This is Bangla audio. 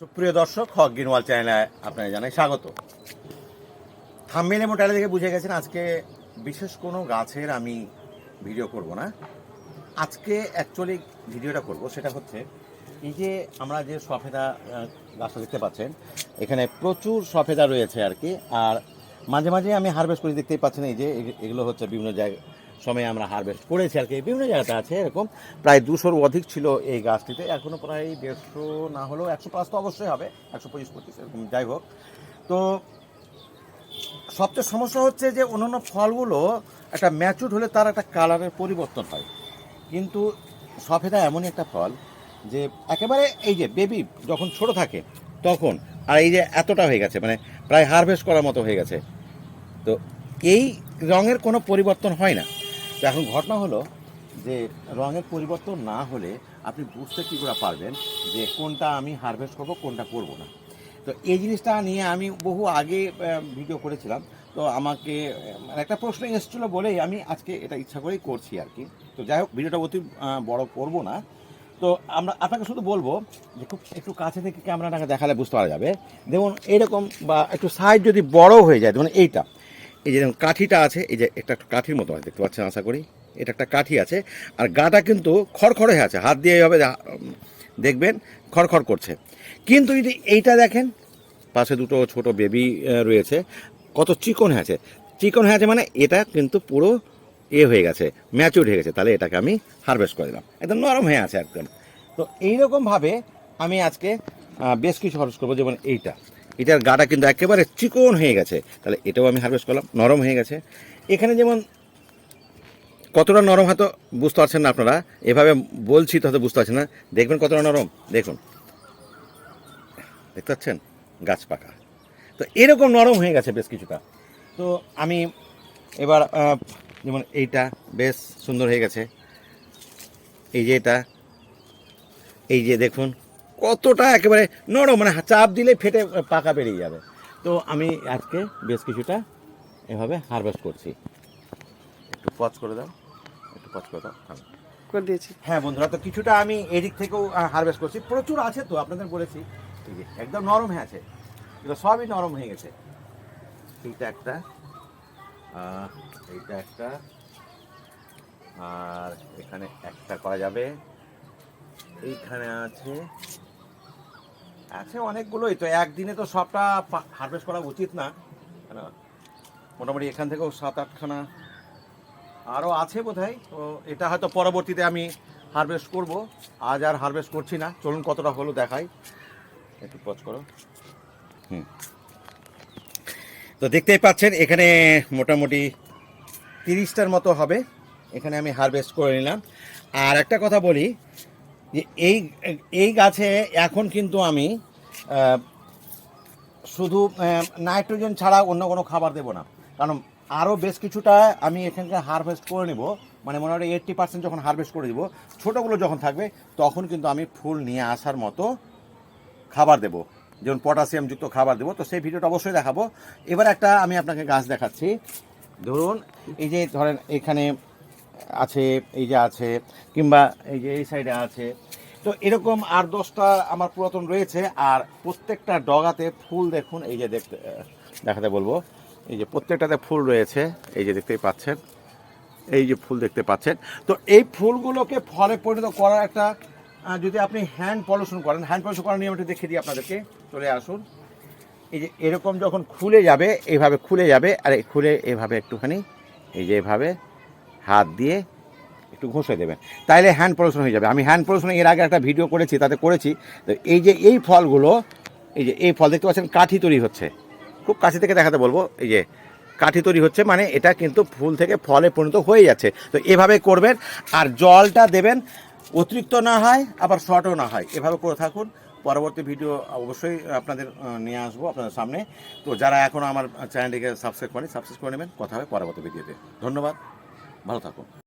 সুপ্রিয় দর্শক, হক গিনওয়াল চ্যানেলে আপনাকে জানাই স্বাগত। থাম্বেল এবং টাইলে দেখে বুঝে গেছেন আজকে বিশেষ কোনো গাছের আমি ভিডিও করব না। আজকে অ্যাকচুয়ালি ভিডিওটা করব, সেটা হচ্ছে এই যে আমরা যে সফেদা গাছটা দেখতে পাচ্ছেন, এখানে প্রচুর সফেদা রয়েছে আর কি। আর মাঝে মাঝে আমি হারভেস্ট করে দেখতেই পাচ্ছেন এই যে এগ- এগুলো হচ্ছে বিভিন্ন জায়গায় সময়ে আমরা হারভেস্ট করেছি আর কি। বিভিন্ন জায়গাতে আছে এরকম। প্রায় দুশোর অধিক ছিল এই গাছটিতে। এখনও প্রায় দেড়শো না হলেও একশো প্লাস তো অবশ্যই হবে, একশো পঁচিশ পঁচিশ, এরকম যাই হোক। তো সবচেয়ে সমস্যা হচ্ছে যে অন্যান্য ফলগুলো একটা ম্যাচুর হলে তার একটা কালারের পরিবর্তন হয়। কিন্তু সফেদা এমনই একটা ফল যে একেবারে এই যে বেবি যখন ছোট থাকে, তখন আর এই যে এতটা হয়ে গেছে মানে প্রায় হারভেস্ট করার মতো হয়ে গেছে। তো এই রঙের কোনো পরিবর্তন হয় না। তো এখন ঘটনা হলো যে রঙের পরিবর্তন না হলে আপনি বুঝতে কী করে পারবেন যে কোনটা আমি হারভেস্ট করব, কোনটা করব না? তো এই জিনিসটা নিয়ে আমি বহু আগে ভিডিও করেছিলাম। তো আমাকে মানে একটা প্রশ্ন এসেছিল বলেই আমি আজকে এটা ইচ্ছা করেই করছি আর কি। তো যাই হোক ভিডিওটা অতি বড় করব না। তো আমরা আপনাকে শুধু বলব যে খুব একটু কাছে থেকে ক্যামেরাটাকে দেখালে বুঝতে পারা যাবে। দেখুন, এরকম বা একটু সাইজ যদি বড় হয়ে যায়, যেমন এইটা। এই যে কাঠিটা আছে, এই যে একটা কাঠির মতো দেখতে পাচ্ছেন, আশা করি। এটা একটা কাঠি আছে, আর গাটা কিন্তু খড়খড়ে হয়ে আছে, হাত দিয়ে এইভাবে দেখবেন, খড়খড় করছে। কিন্তু যদি এইটা দেখেন, পাশে দুটো ছোট বেবি রয়েছে, কত চিকন হয়ে আছে। চিকন হয়ে আছে মানে এটা কিন্তু পুরো এ হয়ে গেছে ম্যাচিউর হয়ে গেছে, তাহলে এটাকে আমি হারভেস্ট করে দিলাম। একদম নরম হয়ে আছে একদম। তো এইরকমভাবে আমি আজকে বেশ কিছু হারভেস্ট করব, যেমন এইটা। এটার গাটা কিন্তু একেবারে চিকন হয়ে গেছে। তাহলে এটাও আমি হারভেস্ট করলাম, নরম হয়ে গেছে। এখানে যেমন কতটা নরম হয়তো বুঝতে পারছেন না আপনারা, এভাবে বলছি তো হয়তো বুঝতে পারছেন না। দেখবেন কতটা নরম। দেখুন। দেখতে পাচ্ছেন? গাছ পাকা। তো এরকম নরম হয়ে গেছে বেশ কিছুটা। তো আমি এবার যেমন এইটা বেশ সুন্দর হয়ে গেছে। এই যে এটা, এই যে দেখুন কতটা একেবারে নরম মানে চাপ দিলে ফেটে পাকা বেরিয়ে যাবে। তো আমি আজকে বেশ কিছুটা এভাবে হারভেস্ট করছি। একটু পজ করে দাও। একটু পজ করে দাও। হ্যাঁ। করে দিয়েছি। হ্যাঁ বন্ধুরা তো কিছুটা আমি এদিক থেকেও হারভেস্ট করছি। প্রচুর আছে তো আপনাদের বলেছি। একদম নরম হয়ে আছে। এগুলো সবই নরম হয়ে গেছে। এইটা একটা এইটা একটা আর এখানে একটা করা যাবে। এইখানে আছে আছে অনেকগুলোই, তো একদিনে তো সবটা হারভেস্ট করা উচিত না। মোটামুটি এখান থেকেও সাত আটখানা আরও আছে বোধহয়, তো এটা হয়তো পরবর্তীতে আমি হারভেস্ট করব। আজ আর হারভেস্ট করছি না, চলুন কতটা হলো দেখাই। একটু পজ করো। হুম। তো দেখতেই পাচ্ছেন, এখানে মোটামুটি তিরিশটার মতো হবে, এখানে আমি হারভেস্ট করে নিলাম। আর একটা কথা বলি, যে এই এই গাছে এখন কিন্তু আমি শুধু নাইট্রোজেন ছাড়া অন্য কোনো খাবার দেবো না। কারণ আরও বেশ কিছুটা আমি এখানকার হারভেস্ট করে নেব। মানে মনে হয় এইট্টি পার্সেন্ট যখন হারভেস্ট করে দিব, ছোটোগুলো যখন থাকবে, তখন কিন্তু আমি ফুল নিয়ে আসার মতো খাবার দেবো। যেমন পটাশিয়ামযুক্ত খাবার দেবো। তো সেই ভিডিওটা অবশ্যই দেখাবো। এবার একটা আমি আপনাকে গাছ দেখাচ্ছি। ধরুন, এই যে ধরেন এখানে আছে, এই যে আছে, কিংবা এই যে এই সাইডে আছে তো এরকম আর দশটা আমার পুরাতন রয়েছে, আর প্রত্যেকটা ডগাতে ফুল দেখুন, এই যে দেখতে, দেখাতে বলব। এই যে প্রত্যেকটাতে ফুল রয়েছে, এই যে দেখতেই পাচ্ছেন, এই যে ফুল দেখতে পাচ্ছেন। তো এই ফুলগুলোকে ফলে পরিণত করার একটা যদি আপনি হ্যান্ড পলিউশন করেন, হ্যান্ড পলিউশন করার নিয়মটা দেখিয়ে দিই আপনাদেরকে, চলে আসুন। এই যে এরকম যখন খুলে যাবে, এইভাবে খুলে যাবে, আর এই খুলে এভাবে একটুখানি, এই যে এভাবে হাত দিয়ে একটু ঘষে দেবেন। তাইলে হ্যান্ড পলিউশন হয়ে যাবে। আমি হ্যান্ড পলিউশন এর আগে একটা ভিডিও করেছি, তাতে করেছি তো এই যে এই ফলগুলো, এই যে এই ফল দেখতে পাচ্ছেন কাঠি তৈরি হচ্ছে। খুব কাছে থেকে দেখাতে বলব, এই যে কাঠি তৈরি হচ্ছে মানে এটা কিন্তু ফুল থেকে ফলে পরিণত হয়ে যাচ্ছে। তো এভাবে করবেন, আর জলটা দেবেন, অতিরিক্ত না হয়, আবার শর্টও না হয়। এভাবে করে থাকুন। পরবর্তী ভিডিও অবশ্যই আপনাদের নিয়ে আসব আপনাদের সামনে। তো যারা এখনও আমার চ্যানেলটিকে সাবস্ক্রাইব করেন সাবস্ক্রাইব করে নেবেন। কথা হবে পরবর্তী ভিডিওতে ধন্যবাদ। ভালো থাকুন।